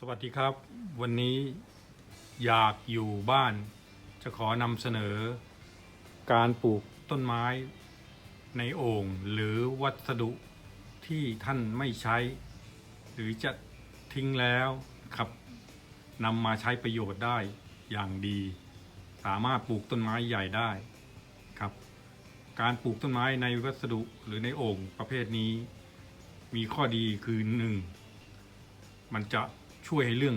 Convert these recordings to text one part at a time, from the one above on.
สวัสดีครับ วันนี้อยากอยู่บ้าน จะขอนำเสนอ การปลูกต้นไม้ในโอ่งหรือวัสดุที่ท่านไม่ใช้ หรือจะทิ้งแล้วครับนำมาใช้ประโยชน์ได้อย่างดี สามารถปลูกต้นไม้ใหญ่ได้ครับ การปลูกต้นไม้ในวัสดุหรือในโอ่งประเภทนี้ มีข้อดีคือหนึ่งมันจะ ช่วยให้เรื่อง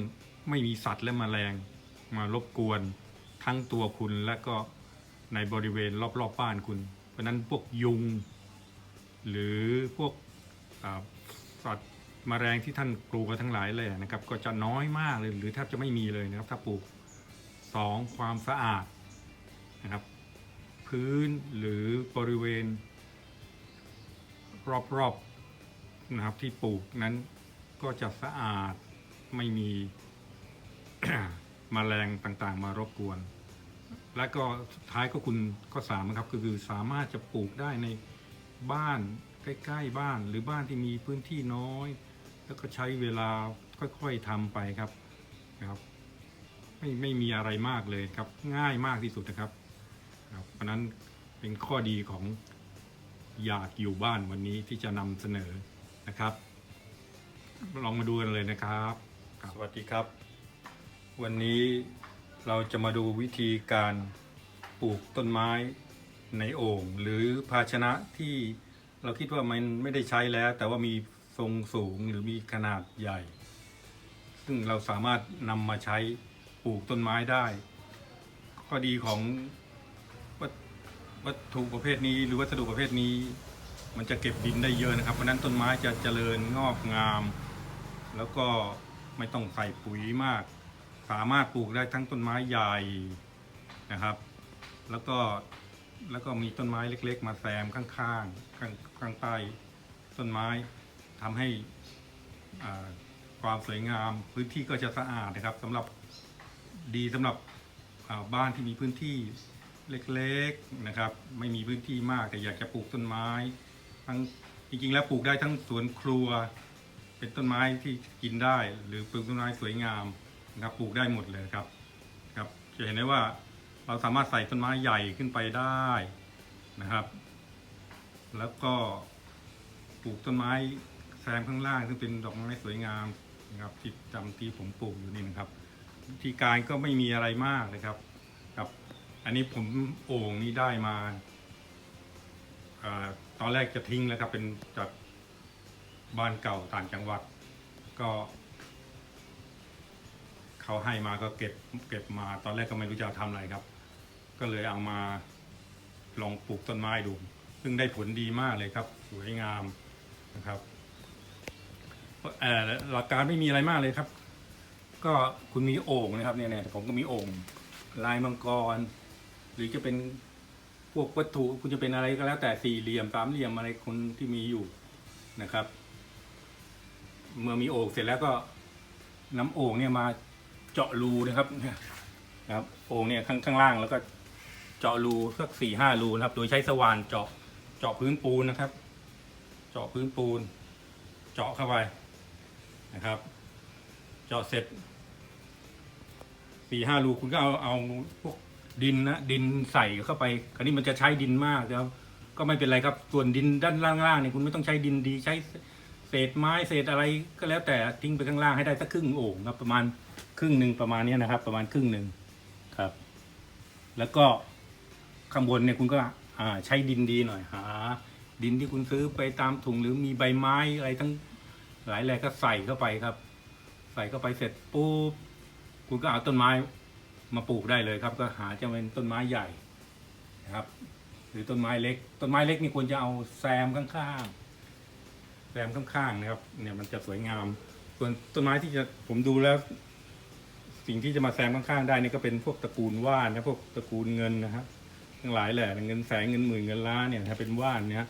ไม่มีสัตว์และแมลงมารบกวนทั้งตัวคุณและก็ในบริเวณรอบๆบบ้านคุณ เพราะนั้นพวกยุง หรือพวกสัตว์แมลงที่ท่านกลัวทั้งหลายเลยนะครับ ก็จะน้อยมากเลยหรือแทบจะไม่มีเลยนะครับ ถ้าปลูกสองความสะอาดนะครับ พื้นหรือบริเวณ รอบๆนะครับที่ปลูกนั้นก็จะสะอาด ไม่มี มแมลงต่างๆ มารบกวน และก็สุดท้ายก็คุณก็สามครับก็คือสามารถจะปลูกได้ในบ้านใกล้ ๆ บ้านหรือบ้านที่มีพื้นที่น้อย แล้วก็ใช้เวลาค่อยๆทำไปครับนะครับ ไม่ไม่มีอะไรมากเลยครับ ง่ายมากที่สุดนะครับครับเพราะฉะนั้นเป็นข้อดีของอยากอยู่บ้านวันนี้ที่จะนำเสนอนะครับ ลองมาดูกันเลยนะครับ สวัสดีครับ วันนี้เราจะมาดูวิธีการปลูกต้นไม้ในโอ่งหรือภาชนะที่เราคิดว่ามันไม่ได้ใช้แล้ว แต่ว่ามีทรงสูงหรือมีขนาดใหญ่ ซึ่งเราสามารถนำมาใช้ปลูกต้นไม้ได้ ข้อดีของวัตวัตถุประเภทนี้หรือวัสดุประเภทนี้ มันจะเก็บดินได้เยอะนะครับเพราะนั้นต้นไม้จะเจริญงอกงาม แล้วก็ ไม่ต้องใส่ปุ๋ยมาก สามารถปลูกได้ทั้งต้นไม้ใหญ่นะครับ แล้วก็แล้วก็มีต้นไม้เล็ก ๆ มาแซมข้างๆข้างข้างใต้ต้นไม้ทำให้ความสวยงามพื้นที่ก็จะสะอาดนะครับสำหรับดีสำหรับบ้านที่มีพื้นที่เล็กๆนะครับ ไม่มีพื้นที่มากแต่อยากจะปลูกต้นไม้ทั้งจริงๆแล้วปลูกได้ทั้งสวนครัว เป็นต้นไม้ที่กินได้ หรือปลูกต้นไม้สวยงามนะครับปลูกได้หมดเลยครับครับจะเห็นได้ว่าเราสามารถใส่ต้นไม้ใหญ่ขึ้นไปได้นะครับ แล้วก็ปลูกต้นไม้แซมข้างล่างซึ่งเป็นดอกไม้สวยงามนะครับที่จำที่ผมปลูกอยู่นี่นะครับวิธีการก็ไม่มีอะไรมากเลยครับครับ อันนี้ผมโอ่งนี้ได้มาอตอนแรกจะทิ้งแล้วครับเป็นจาก บ้านเก่าต่างจังหวัด ก็ เขาให้มาก็เก็บเก็บมา ตอนแรกก็ไม่รู้จะเอาทำอะไรครับ ก็เลยเอามาลองปลูกต้นไม้ดู ซึ่งได้ผลดีมากเลยครับ สวยงามนะครับเอ่อหลักการไม่มีอะไรมากเลยครับ ก็คุณมีโอ่งนะครับเนี่ยเนี่ยผมก็มีโอ่งลายมังกร หรือจะเป็นพวกวัตถุคุณจะเป็นอะไรก็แล้วแต่สี่เหลี่ยมสามเหลี่ยมอะไรคนที่มีอยู่นะครับ เมื่อมีโอ่งเสร็จแล้วก็น้ำโอ่งเนี่ยมาเจาะรูนะครับนะครับโอ่งเนี่ยข้างข้างล่างแล้วก็เจาะรูสักสี่ห้ารูนะครับ โดยใช้สว่านเจาะเจาะพื้นปูนนะครับ เจาะพื้นปูน เจาะเข้าไปนะครับ เจาะเสร็จสี่ห้ารูคุณก็เอาเอาพวกดินนะดินใส่เข้าไป คราวนี้มันจะใช้ดินมากนะครับก็ไม่เป็นไรครับ ส่วนดินด้านล่างๆเนี่ยคุณไม่ต้องใช้ดินดีใช้ เศษไม้เศษอะไรก็แล้วแต่ทิ้งไปข้างล่างให้ได้สักครึ่งโอ่งครับประมาณครึ่งหนึ่งประมาณนี้นะครับ ประมาณครึ่งหนึ่งครับ แล้วก็ข้างบนเนี่ยคุณก็อ่าใช้ดินดีหน่อยหาดินที่คุณซื้อไปตามถุงหรือมีใบไม้อะไรทั้งหลายแหล่ก็ใส่เข้าไปครับ ใส่เข้าไปเสร็จปุ๊บคุณก็เอาต้นไม้มาปลูกได้เลยครับ ก็หาจะเป็นต้นไม้ใหญ่นะครับ หรือต้นไม้เล็ก ต้นไม้เล็กนี่ควรจะเอาแซมข้างๆ แซมข้างๆนะครับ เนี่ยมันจะสวยงาม ส่วนต้นไม้ที่จะผมดูแล้ว สิ่งที่จะมาแซมข้างๆได้นี่ก็เป็นพวกตระกูลว่านนะพวกตระกูลเงินนะครับทั้งหลายแหละเงินแสนเงินหมื่นเงินล้านเนี่ยถ้าเป็นว่านเนี่ย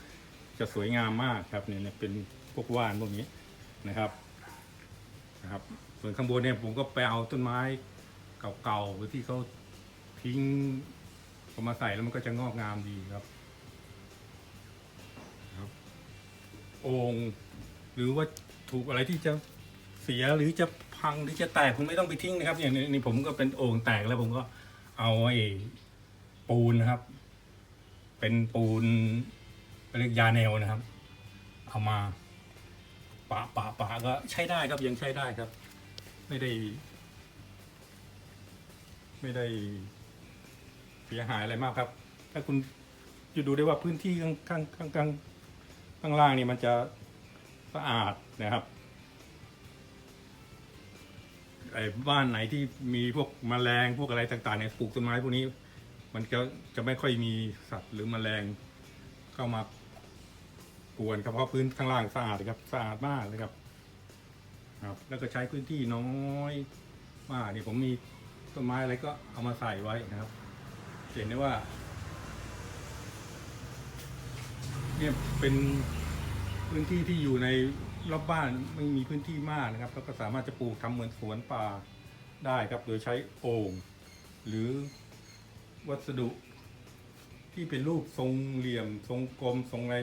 จะสวยงามมากครับเนี่ยเป็นพวกว่านพวกนี้นะครับนะครับ ส่วนข้างบนเนี่ยผมก็ไปเอาต้นไม้เก่าๆที่เขาทิ้งพอมาใส่แล้วมันก็จะงอกงามดีครับ โอ่งหรือว่าถูกอะไรที่จะเสียหรือจะพังหรือจะแตกคุณไม่ต้องไปทิ้งนะครับ อย่างนี้ผมก็เป็นโอ่งแตกแล้วผมก็เอาไอ้ปูนนะครับ เป็นปูนเรียกยาแนวนะครับ เอามาปะปะปะก็ใช้ได้ครับยังใช้ได้ครับ ไม่ได้ ไม่ได้เสียหายอะไรมากครับ ถ้าคุณจะดูได้ว่าพื้นที่ข้างข้างข้าง ข้างล่างนี่มันจะสะอาดนะครับไอ้บ้านไหนที่มีพวกแมลงพวกอะไรต่างๆเนี่ยปลูกต้นไม้พวกนี้ มันจะจะไม่ค่อยมีสัตว์หรือแมลงเข้ามากวนครับเพราะพื้นข้างล่างสะอาดครับสะอาดมากเลยครับ ครับ แล้วก็ใช้พื้นที่น้อยมากนี่ผมมีต้นไม้อะไรก็เอามาใส่ไว้นะครับ เห็นได้ว่า เนี่ยเป็นพื้นที่ที่อยู่ในรอบบ้านไม่มีพื้นที่มากนะครับ แล้วก็สามารถจะปลูกทำเหมือนสวนป่าได้ครับ โดยใช้โอ่งหรือวัสดุ ที่เป็นรูปทรงเหลี่ยม ทรงกลมทรงอะไร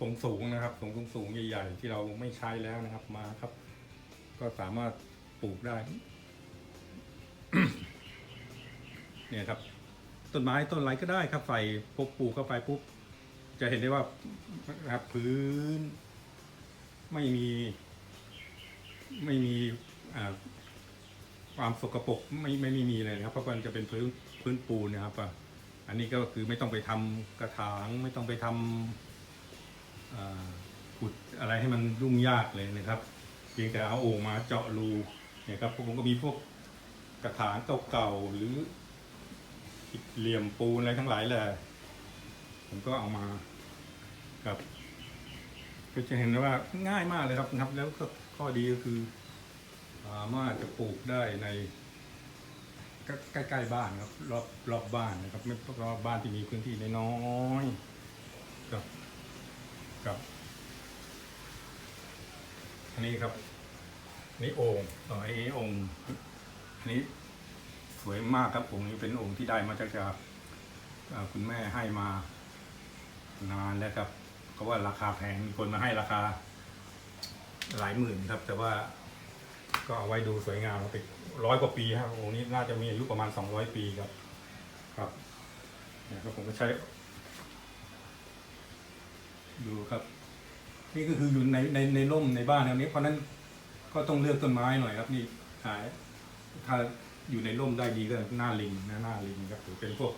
ทรงสูงนะครับทรงสูงสูงใหญ่ ๆ ที่เราไม่ใช้แล้วนะครับมาครับ ก็สามารถปลูกได้ เนี่ยครับต้นไม้ต้นอะไรก็ได้ครับใส่ปุ๊บปลูกเข้าไปปุ๊บ จะเห็นได้ว่านะครับพื้น ไม่มี ไม่มีความสกปรกไม่ไม่มีเลยนะครับ เพราะมันจะเป็นพื้นพื้นปูนนะครับอันนี้ก็คือไม่ต้องไปทำกระถาง ไม่ต้องไปทำอ่าขุดอะไรให้มันยุ่งยากเลยนะครับเพียงแต่เอาโอ่งมาเจาะรูเนี่ยครับผมก็มีพวกกระถางเก่าๆหรือเหลี่ยมปูนอะไรทั้งหลายแหละ ผมก็เอามากับ ก็จะเห็นว่าง่ายมากเลยครับนะครับ แล้วก็ข้อดีก็คือสามารถจะปลูกได้ในใกล้ใกล้ๆบ้านครับ รอบรอบบ้านนะครับ ไม่รอบบ้านที่มีพื้นที่น้อยๆกับกับ อันนี้ครับนนี่โอ่งต่อไอ้โอ่งอันนี้สวยมากครับองค์นี้เป็นองค์ที่ได้มาจากคุณแม่ให้มา นานแล้วครับเขาว่าราคาแพงมีคนมาให้ราคา หลายหมื่นครับ แต่ว่าก็เอาไว้ดูสวยงามครับเป็นร้อยกว่าปีครับองค์นี้น่าจะมีอายุประมาณสองร้อยปีครับ ครับเนี่ยครับผมก็ใช้ ดูครับ นี่ก็คืออยู่ในในในร่มในบ้านแนวนี้เพราะนั้นก็ต้องเลือกต้นไม้หน่อยครับนี่ถ้าอยู่ในร่มได้ดีก็หน้าลิงนะหน้าลิงครับหรือเป็นพวก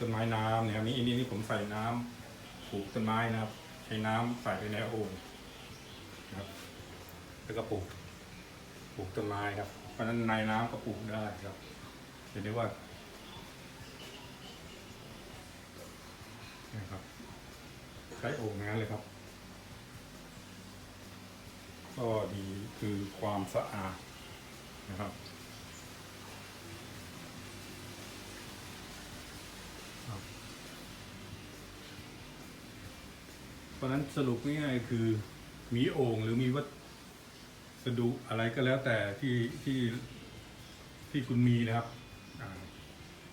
ต้นไม้น้ำนะครับนี่อันนี้นี่ผมใส่น้ำปลูกต้นไม้นะครับ ใช้น้ำใส่ไปในโอ่งนะครับ แล้วก็ปลูกปลูกต้นไม้ครับ เพราะฉะนั้นในน้ำก็ปลูกได้ครับเห็นได้ว่านะครับใช้โอ่งนั้นเลยครับ ก็ดีคือความสะอาดนะครับ เพราะฉะนั้นสรุปง่ายๆคือมีโอ่งหรือมีวัสดุอะไรก็แล้วแต่ที่ที่ที่คุณมีนะครับอ่า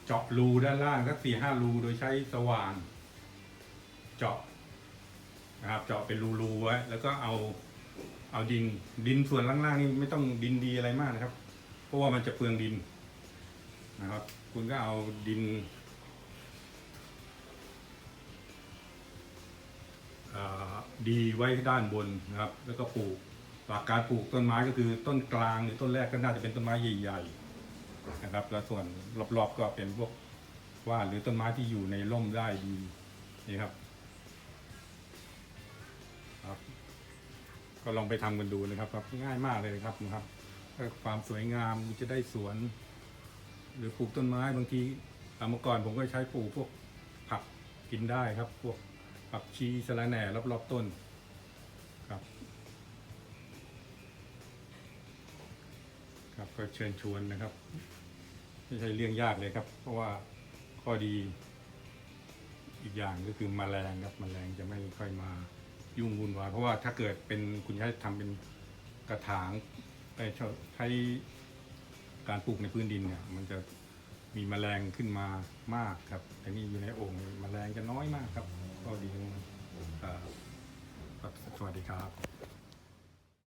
เจาะรูด้านล่างสักสี่ห้ารูโดยใช้สว่าน เจาะนะครับ เจาะเป็นรูๆไว้แล้วก็เอาเอาดินดินส่วนล่างๆนี่ไม่ต้องดินดีอะไรมากนะครับ เพราะว่ามันจะเปลืองดินนะครับ คุณก็เอาดิน ดีไว้ด้านบนนะครับ แล้วก็ปลูกหลักการปลูกต้นไม้ก็คือต้นกลางหรือต้นแรกก็น่าจะเป็นต้นไม้ใหญ่ๆนะครับ แล้วส่วนรอบๆก็เป็นพวกว่านหรือต้นไม้ที่อยู่ในร่มได้ดีนี่ครับครับ ก็ลองไปทำกันดูนะครับครับง่ายมากเลยครับนะครับความสวยงามจะได้สวน หรือปลูกต้นไม้บางทีอาเมื่อก่อนผมก็ใช้ปลูกพวกผักกินได้ครับพวก ผักชีสะระแหน่รอบๆต้นครับ ครับก็เชิญชวนนะครับไม่ใช่เรื่องยากเลยครับ เพราะว่าข้อดี อีกอย่างก็คือมแมลงครับมแมลงจะไม่ค่อยมายุ่งวุ่นวายเพราะว่าถ้าเกิดเป็นคุณใช้ทำเป็นกระถางไปใช้การปลูกในพื้นดินเนี่ย มันจะมีแมลงขึ้นมามากครับ แต่นี่อยู่ในโอ่งแมลงจะน้อยมากครับ ข้อดีมากครับครับสวัสดีครับ